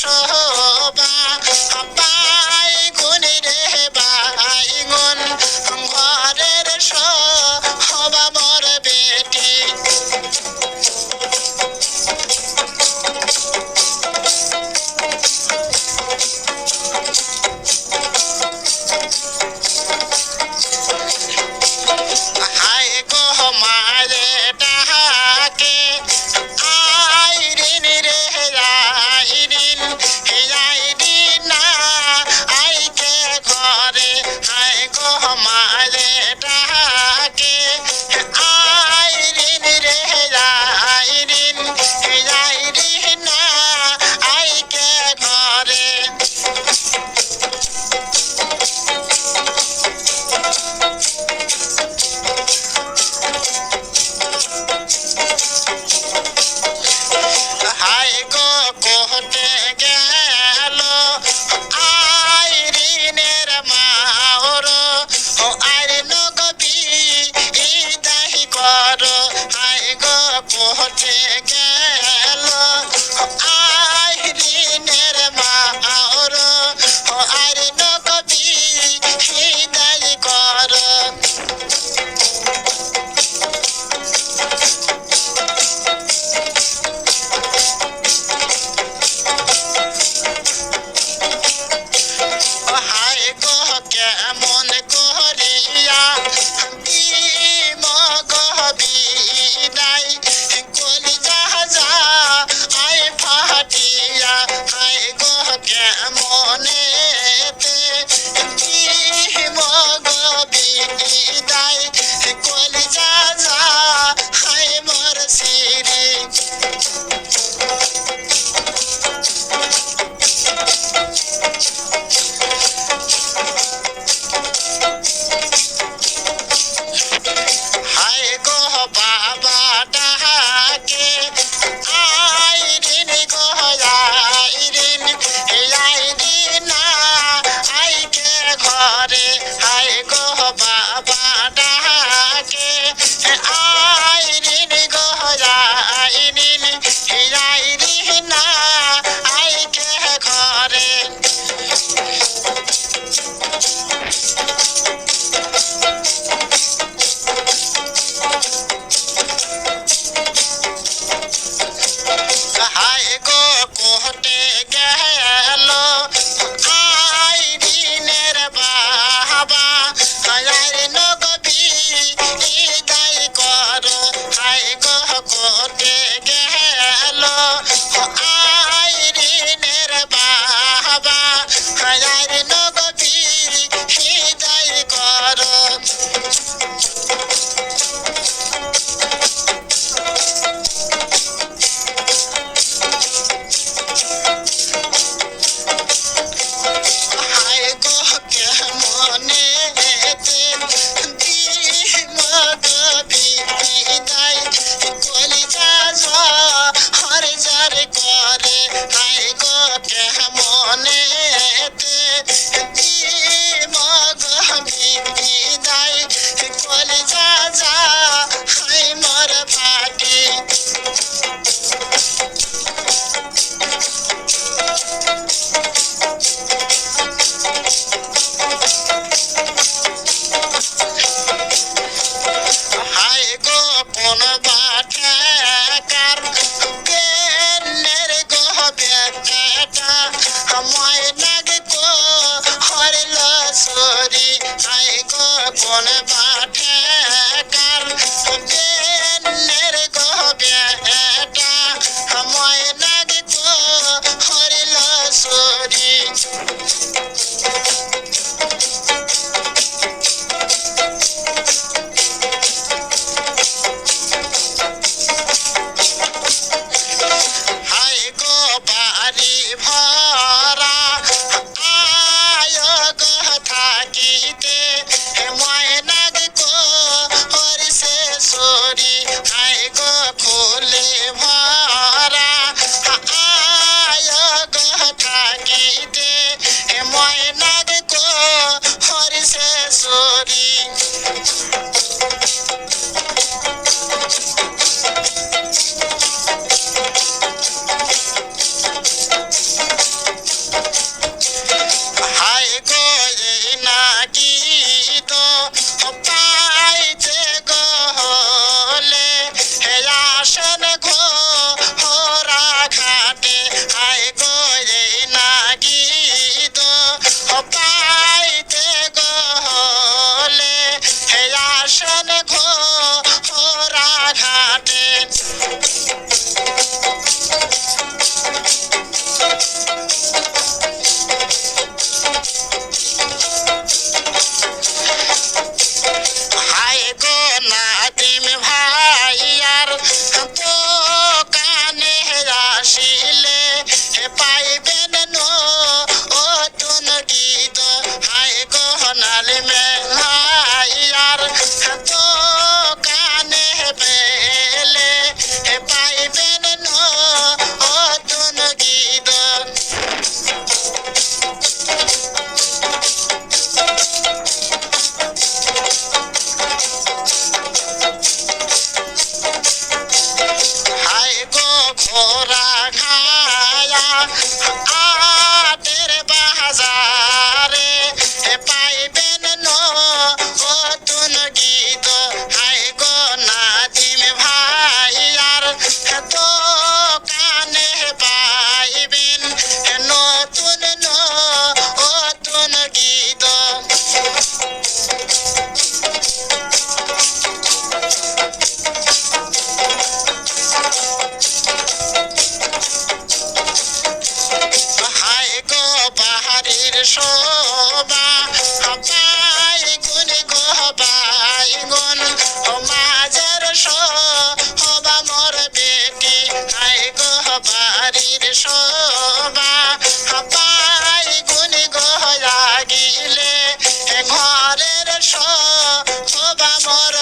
শোভা by গুণ রে by ঘরের শোভা মোর বেটি। ছেলেটা Nick. কেমনে বিদায় কলিজা যা হাই মর সিরি ने আয় নাগব হরল সরি আয় গোপন পাঠে accessory. alime ঘরের শোভা মর